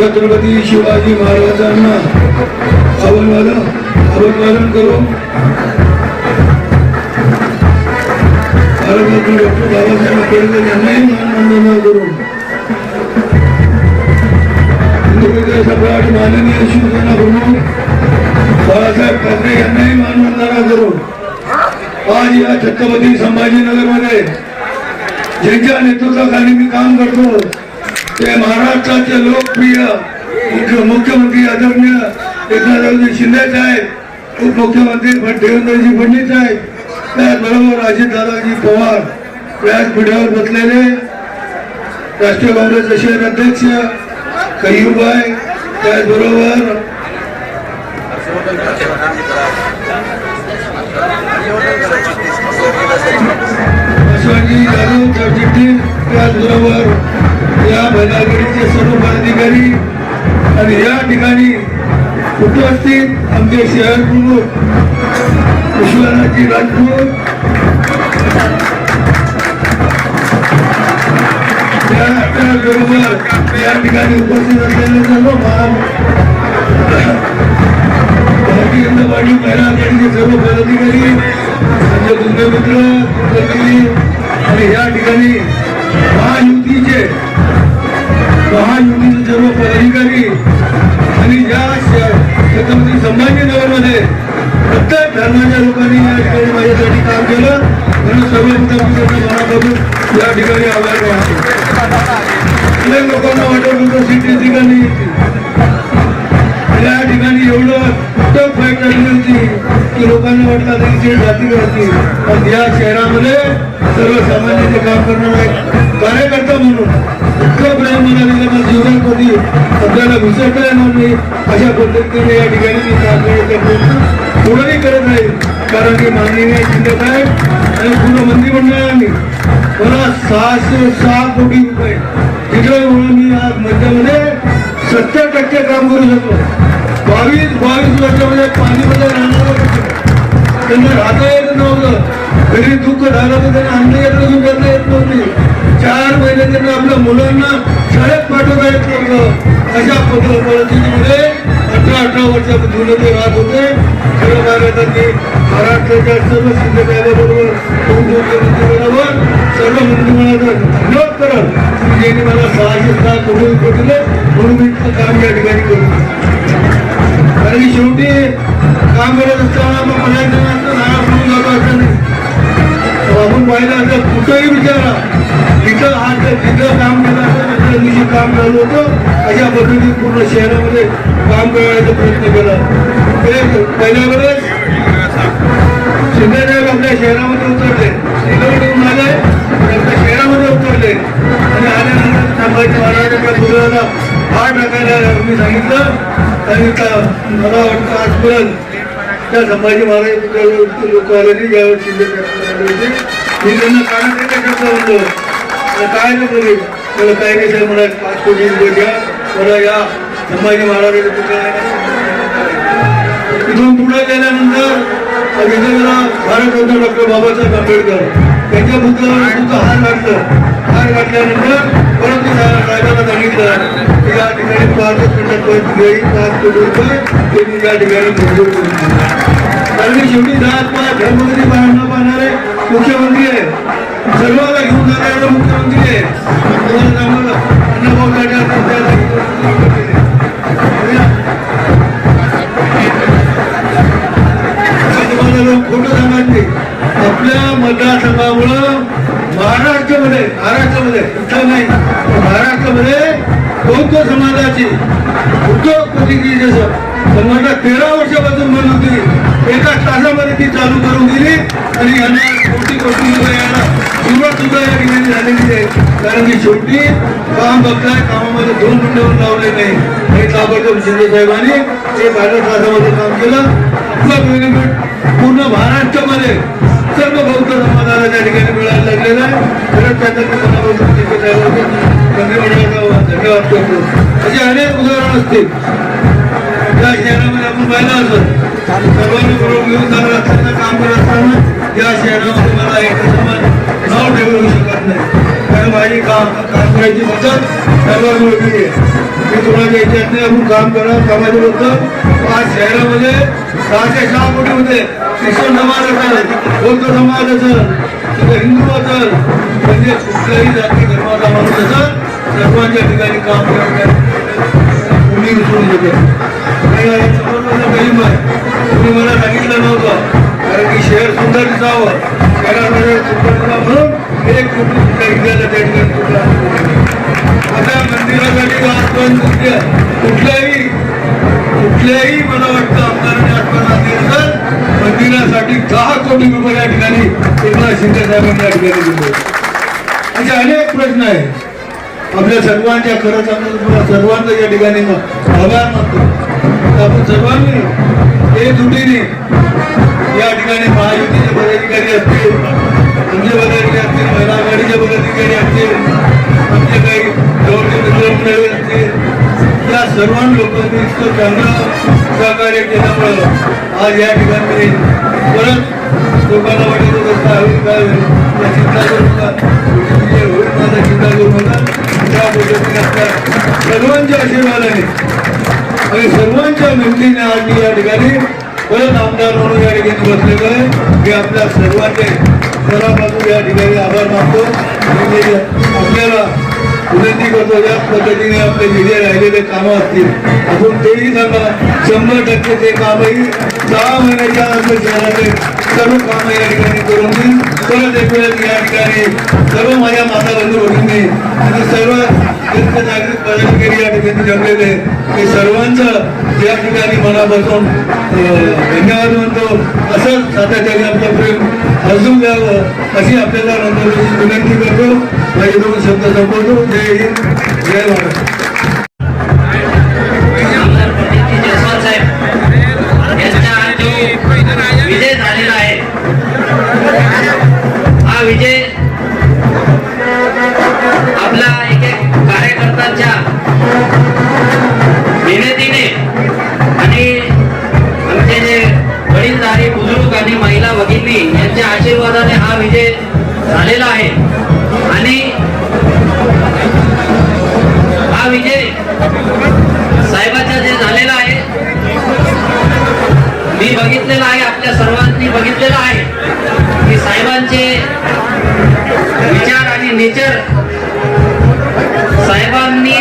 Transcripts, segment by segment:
छत्रपती शिवाजी महाराजांना अभिवादन अभिवादन करू भारतरत्न डॉक्टर बाबासाहेब आंबेडकर यांनाही मानवंदना करून सम्राट माननीय शिवसेना प्रमुख बाळासाहेब ठाकरे यांनाही मानवंदना करून आज या छत्रपती संभाजीनगरमध्ये ज्यांच्या नेतृत्वाखाली मी काम करतो ते महाराष्ट्राचे लोकप्रिय मुख्यमंत्री आदरणीय एकनाथरावजी शिंदे साहेब उपमुख्यमंत्री देवेंद्रजी फडणवीस साहेब त्याचबरोबर अजितदादाजी पवार व्यासपीठावर बसलेले राष्ट्रीय काँग्रेसचे शहर अध्यक्ष कयूबाई त्याचबरोबर शिवाजी जाधव सरचिटणीस त्याचबरोबर या बैलागाडीचे सर्व पदाधिकारी आणि या ठिकाणी उपस्थित आमचे शहर प्रमुख विश्वनाथजी राजपूत. त्याचबरोबर या ठिकाणी उपस्थित असलेले सर्व महान भारतीय जनता पार्टी महिला आघाडीचे सर्व पदाधिकारी आमचे दुर्गे आणि या ठिकाणी महायुतीचे महायुतीचे सर्व पदाधिकारी आणि या छत्रपती संभाजीनगरमध्ये प्रत्येक धर्माच्या लोकांनी या ठिकाणी माझ्यासाठी काम केलं. म्हणून सर्वप्रथम मनापासून या ठिकाणी आभार मानतो. अनेक लोकांना वाटत होतं सिटी ठिकाणी या ठिकाणी एवढं उत्तम फाईट झाली होती की लोकांना वाटलं आता इथे जाती करते पण या शहरामध्ये सर्वसामान्यांचे काम करणारा एक कार्यकर्ता म्हणून इतकं प्रेम मिळालेलं ना मला जीवनात कधी आपल्याला विसरता येणार नाही. अशा पद्धतीने या ठिकाणी मी काम पुढेही करत आहे कारण की माननीय शिंदे साहेब आणि पूर्ण मंत्रिमंडळाने मला सहाशे सहा कोटी रुपये. तिच्यामुळे मी आज मध्यामध्ये सत्तर टक्के काम करू शकतो बावीस बावीस वर्षामध्ये पाणीमध्ये राहणार त्यांना राहता येत नव्हतं. घरी दुःख झालं तर त्यांना आणलं चार आपल्या मुलांना शाळेत पाठवता येत नव्हतं अशा पद्धत परिस्थितीमध्ये अठरा अठरा वर्षापासून ते राहत होते. खरं महाराजांनी महाराष्ट्राच्या सर्व शिंदेसाहेबाबरोबर मुख्यमंत्रीबरोबर सर्व मंत्रिमंडळाचा धन्यवाद करत त्यांनी मला सहाशे सहा कोटी रुपये दिले म्हणून मी काम या ठिकाणी करू कारण की शेवटी काम करत असताना मग मला नाराज म्हणून जातो असं नाही. आपण पाहिलं असं कुठंही विचारा. काम चालू होतं. अशा पद्धतीने पूर्ण शहरामध्ये काम करण्याचा प्रयत्न केला. ते पहिल्या वेळेस शिंदेसाहेब आपल्या शहरामध्ये उतरले. शिंदेवरून आले आपल्या शहरामध्ये उतरले. आणि आल्यानंतर संभाजी महाराजांच्या मुलाला फार टाकायला मी सांगितलं. आणि मला वाटतं आजपर्यंत त्या संभाजी महाराज लोक आले नाही ज्यावेळेस शिंदे होते मी त्यांना कानात शब्द म्हणलो? काय नाही बोलले? मला काय नाही साहेब मला पाच कोटी रुपये द्या मला या संभाजी महाराजांच्या पुतळ्याला तिथून पुढे गेल्यानंतर विजयला भारतरत्न डॉक्टर बाबासाहेब आंबेडकर त्यांच्या पुतळ्यावर सुद्धा हार घातलं. हार घातल्यानंतर परत मी साहेबांना सांगितलं की या ठिकाणी पाच खंडात पाच कोटी रुपये त्यांनी या ठिकाणी मंजूर करून दिले. कारण की शेवटी जात पात धर्मगती पाहणार पाहणारे मुख्यमंत्री आहे सर्वांना घेऊन जाणारे मुख्यमंत्री आहेत. तुम्हाला सांगलं अण्णाभाऊ साठे तुम्हाला लोक खोटं सांगायचे आपल्या मतदारसंघामुळं महाराष्ट्रामध्ये महाराष्ट्रामध्ये इथं नाही. महाराष्ट्रामध्ये बौद्ध समाजाची उद्योगपती जसं समजा तेरा वर्षापासून म्हणत होती. एका तासामध्ये ती चालू करून दिली आणि यांना कोटी कोटी रुपये सुरुवात सुद्धा या ठिकाणी झालेली आहे. कारण की शेवटी काम बघताय कामामध्ये दोन मिनिटावर लावले नाही. हे ताबडतोब शिंदे साहेबांनी ते बारा तासामध्ये काम केलं. आपला बेनिफिट पूर्ण महाराष्ट्रामध्ये सर्व बौद्ध समाजाला त्या ठिकाणी मिळायला लागलेला आहे. खरंच त्याच्यातून मनापासून शिंदे धन्यवाद धन्यवाद करतो. असे अनेक उदाहरण असतील. आपण पाहिलं असं सर्वांनी बरोबर घेऊन चालत असताना काम करत असताना या शहरामध्ये तुम्हाला एक समान नाव ठेवू शकत नाही. कारण माझी काम काम करायची पद्धत सर्वांना वेगळी आहे. मी तुम्हाला याच्यात नाही आपण काम करा कामाचं होतं आज शहरामध्ये सहाशे सहा कोटी होते. ख्रिश्चन समाज असेल बौद्ध समाज असेल हिंदू असेल म्हणजे कुठल्याही जाती धर्माचा माणूस असेल सर्वांच्या ठिकाणी काम करण्यात कोणी विसरून की शहर सुंदर दिसावं शहरामध्ये सुंदर म्हणून एक कोटी तुमच्या त्या ठिकाणी तुमचा आता मंदिरासाठी आठवण कुठल्या कुठल्याही कुठल्याही मला वाटतं आमदारांनी आठवण दिलं असेल मंदिरासाठी दहा कोटी रुपये या ठिकाणी एकनाथ शिंदे साहेबांनी या ठिकाणी दिले असे अनेक प्रश्न आहेत. आपल्या सर्वांच्या खरंच आम्ही सर्वांचा या ठिकाणी आभार मानतो. आपण सर्वांनी हे दुटीने या ठिकाणी महायुतीचे पदाधिकारी असतील तुमचे पदाधिकारी असतील महिला आघाडीचे पदाधिकारी असतील आमचे काही जवळचे मित्रमंडळी असतील या सर्व लोकांनी इतकं चांगलं सहकार्य केल्यामुळं आज या ठिकाणी परत लोकांना वाटत होतं काय होईल काय होईल या चिंता करू नका विजय म्हणजे होईल माझा चिंता करू नका त्या पद्धतीने आपल्या सर्वांच्या आशीर्वादाने आणि सर्वांच्या मेहनतीने आज मी या ठिकाणी परत आमदार म्हणून या ठिकाणी बसलेलो आहे. मी आपल्या सर्वांचे मनापासून या ठिकाणी आभार मानतो. आणि आपल्याला विनंती करतो या पद्धतीने आपले जे राहिलेले कामं असतील अजून तेही सांगा. शंभर टक्के ते कामही सहा महिन्याच्या आमच्या शहराचे सर्व कामं या ठिकाणी करून देईल परत एक वेळेस या ठिकाणी सर्व माझ्या माता बंधू भगिनी आणि सर्व ज्येष्ठ नागरिक पदाधिकारी या ठिकाणी जमलेले ते सर्वांचं या ठिकाणी मनापासून धन्यवाद म्हणतो. असंच सातत्याने आपलं प्रेम अजून द्यावं अशी आपल्याला नंतर विनंती करतो. माझे दोन शब्द संपवतो. जय हिंद जय झालेला आहे. आणि हा विजय साहेबाचा जे झालेला आहे मी बघितलेला आहे आपल्या सर्वांनी बघितलेलं आहे की साहेबांचे विचार आणि नेचर साहेबांनी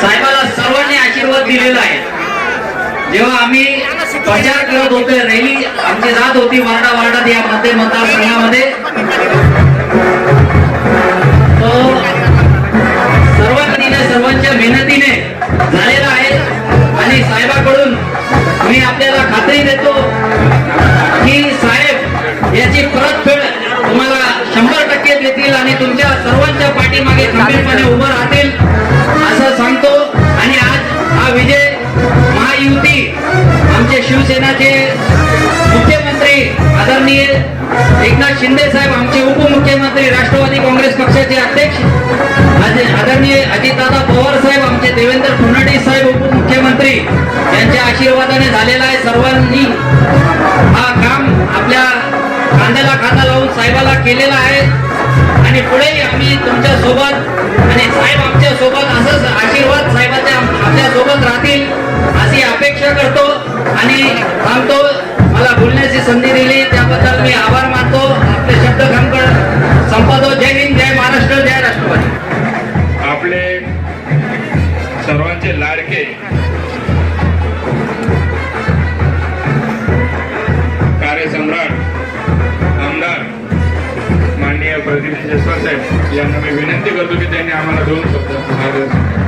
साहेबाला सर्वांनी आशीर्वाद दिलेला आहे. जेव्हा आम्ही प्रचार करत होते रॅली आमची जात होती वार्डा वार्डात या मते मतदारसंघामध्ये. हो. तो सर्वांच्या मेहनतीने झालेला आहे. आणि साहेबाकडून मी आपल्याला खात्री देतो की साहेब याची परतफेड तुम्हाला शंभर टक्के देतील आणि तुमच्या सर्वांच्या पाठीमागे खंबीरपणे उभं राहतील असं सांगतो. आणि आज हा विजय महायुती आमचे शिवसेनाचे आदरणीय एकनाथ शिंदे साहेब आमचे उपमुख्यमंत्री राष्ट्रवादी काँग्रेस पक्षाचे अध्यक्ष आदरणीय अजितदादा पवार साहेब आमचे देवेंद्र फडणवीस साहेब उपमुख्यमंत्री यांच्या आशीर्वादाने झालेला आहे सर्वांनी. हा काम आपल्या कांद्याला खांदा लावून साहेबाला केलेला आहे. आणि पुढेही आम्ही तुमच्यासोबत आणि साहेब आमच्यासोबत असंच आशीर्वाद साहेबाच्या आपल्यासोबत राहतील अशी अपेक्षा करतो आणि सांगतो बोलण्याची संधी दिली त्याबद्दल मी आभार मानतो. आपले शब्द खमकर संपवतो जय हिंद जय महाराष्ट्र जय राष्ट्रवादी. आपले सर्वांचे लाडके कार्यसम्राट आमदार माननीय प्रदीप जयस्वाल साहेब यांना मी विनंती करतो की त्यांनी आम्हाला दोन शब्द